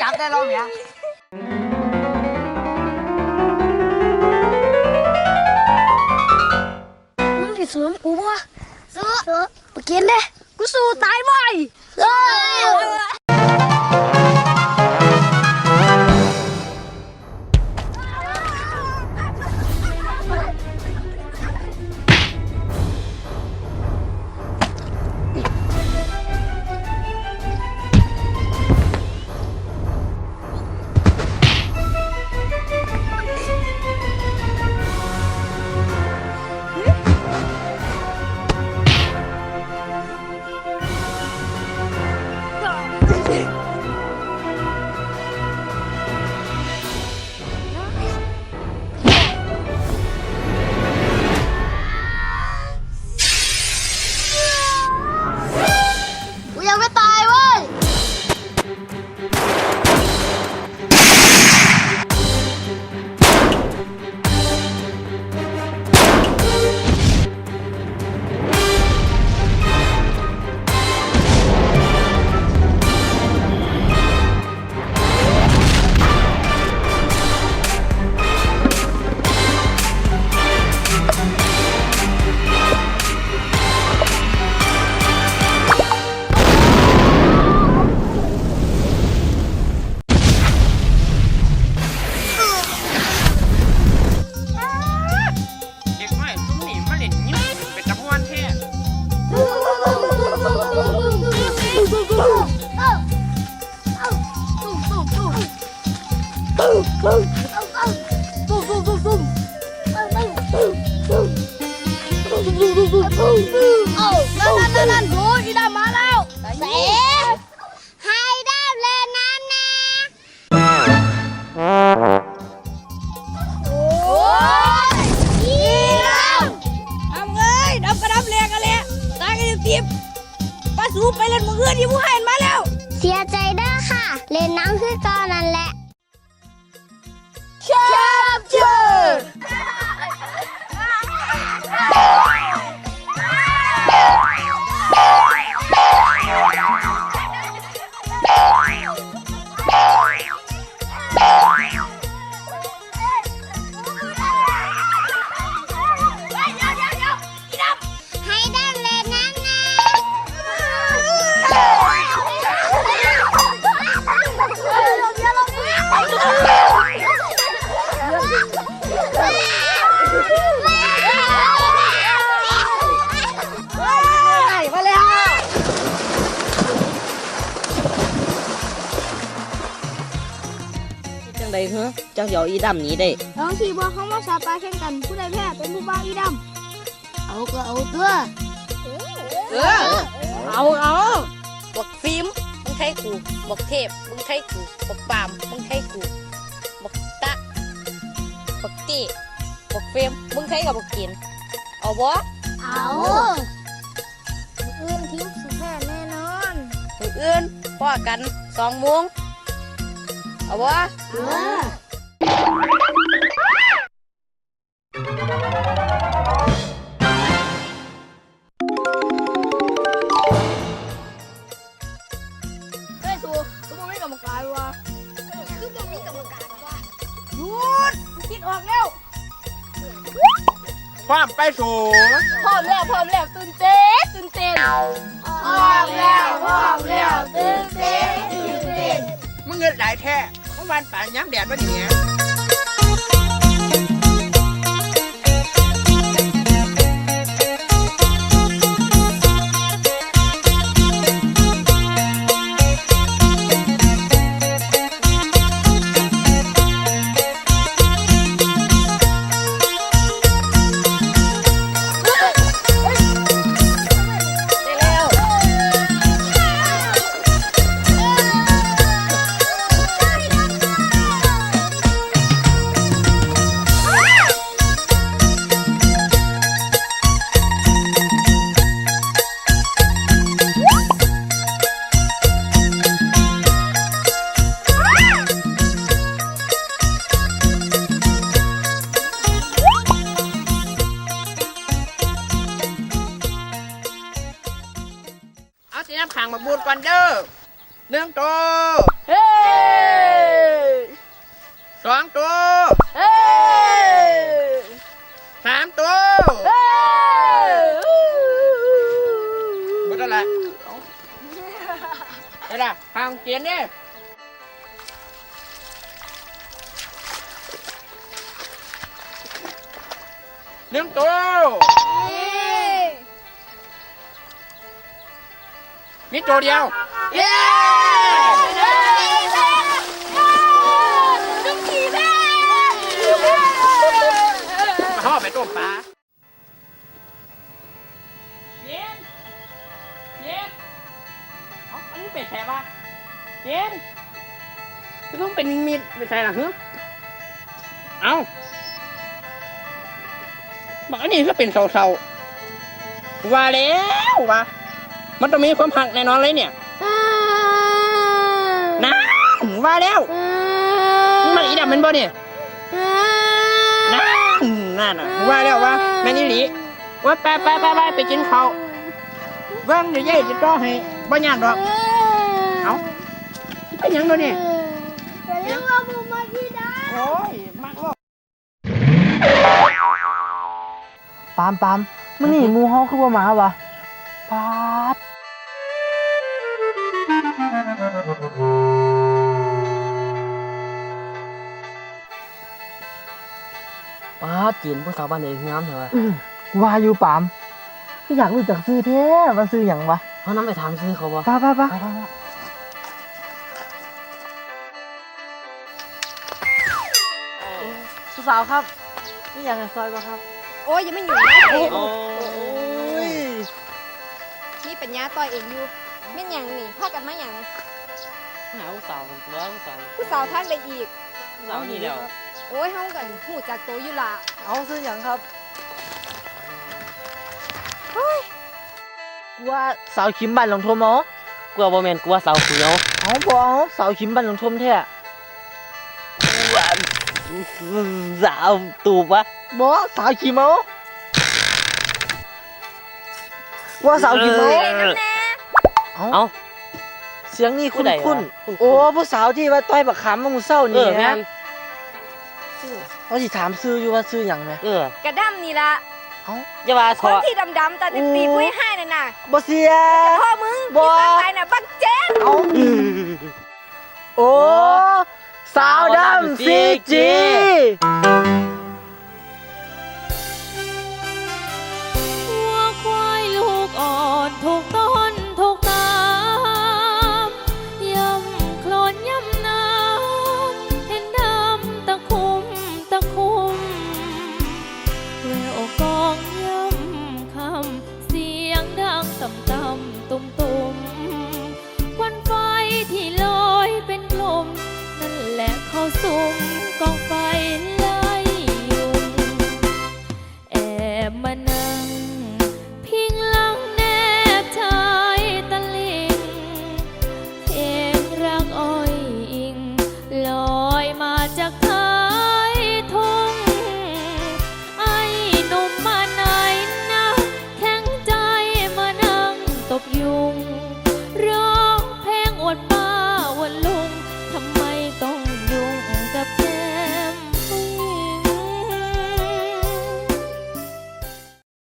อ๋อจับได้แล้วเนี่ยมึงที่ นั่นนั่นนั่นโอ้ยอีดามาแล้วเสให้ได้เลยนะนะโอ้ยอีดำทำเอ้ยดำกระดับแรงกันเลยตายกันอยู่ทีบป้าสูไปเล่นมืออื่นที่ผู้ให้มาแล้ว เสียใจเด้อค่ะ เล่นน้ำคือตอนนั้นแหละ Capture! จ้าเหยาอีดำหนี้ได้น้องทีบัวเขามาสาปลาแข่งกัน ผู้ใดแพ้เป็นผู้บ้าอีดำเอาก็เอาตัวเออเอาเอาบักฟิล์มมึงใช้กูบักเทพมึงใช้กูบักปามมึงใช้กูบักตะบักตี้บักฟิล์มมึงใช้กับบักกินเอาบ่เอาอื่นทีมสุแพ้แน่นอนมืออื่นพ่อกันสองโมงเอาบ่เออ ความไปสูงพร้อมแล้วพร้อมแล้วตื่นเต้นตื่นเต้นพร้อมแล้วพร้อมแล้วตื่นเต้นตื่นเต้นมึงเงินหลายแท้เมื่อวานป่าย้ำแดดวันนี้างมาบูดก่อนเด้อหนึ่งตัวเฮ้ยสองตัวเฮ้ยสามตัวเฮ้ยหมดแล้วแหละได้ละทางเกียนเนี่ยหนึ่งตัว มีตัวเดียว เย้จุ๊บขี่แม่มาห่อไปต้มปลาเย็นเย็นเอาอันนี้เป็ดแถบอะเย็นจะต้องเป็นมีดไม่ใช่หรอฮึเอาบอกอันนี้ก็เป็นเสาๆว่าแล้ววะ มันต้องมีความหักแน่นอนเลยเนี่ยนะว่าแล้วมันอีดำมันบ่เนี่ยนะนั่นน่ะว่าแล้วว่าแม่นี่หลีว่าไปไปไปไปไปกินข้าวเบิ้งเดี๋ยวเย่จะต่อให้บ่ยากดอกเอาเป็นหยังบ่เนี่ยเรียกว่าบุมาที่ดาโอ้ยมักโลกปามปามมันนี่หมูเฮาคือบ่มาวะปาด จีนผู้สาวบ้านเด็กงามเถอะว่าอยู่ปามพี่อยากรู้จักซื้อแท้ว่าซื้อหยังวะเขาน้ำไปถามซื้อเขาบ่ป้าป้าป้าผู้สาวครับนี่อยากซอยบ่ครับ โอ้ยยังไม่อยู่นะโอ้ยนี่เปัญญาต่อยเองอยู่แม่หยังนี่พากันมาหยังหาผู้สาวมันตัวผู้สาวผู้สาวทางใดอีกผู้สาวนี่แล้ว โอ้ยเฮากันหูจากโตอยู่ละเอาซื้อหยังครับกลัว่าสาวขิมบันหลงทมเนาะกลัวบ่แม่นกลัวสาวเขียวเอาบเอาสาวขิมบันหลงทมแท้กลัวสาวตูบวะบอสาวขิมเอาว่าสาวขิมเอาเอาเอ้าเสียงนี่คุ้นผู้ใดวะคุ้นคุ้นๆโอ้ผู้สาวที่ว่าต้อยบักขามมังเศร้าเอนี่อแม่นะนเขาสิถามซื้ออยู่ว่าซื้อหยังไหมเออกระดำนี่ละเอาอย่าว่าคเถนอะที่ดำๆตาตีๆผู้ให้นั่นน่ะบ่เสีย พ่อมึงบ่ ที่ตั้งใจน่ะบักเจ๊งเอาโอ้สาวดำซีจี เขาสุม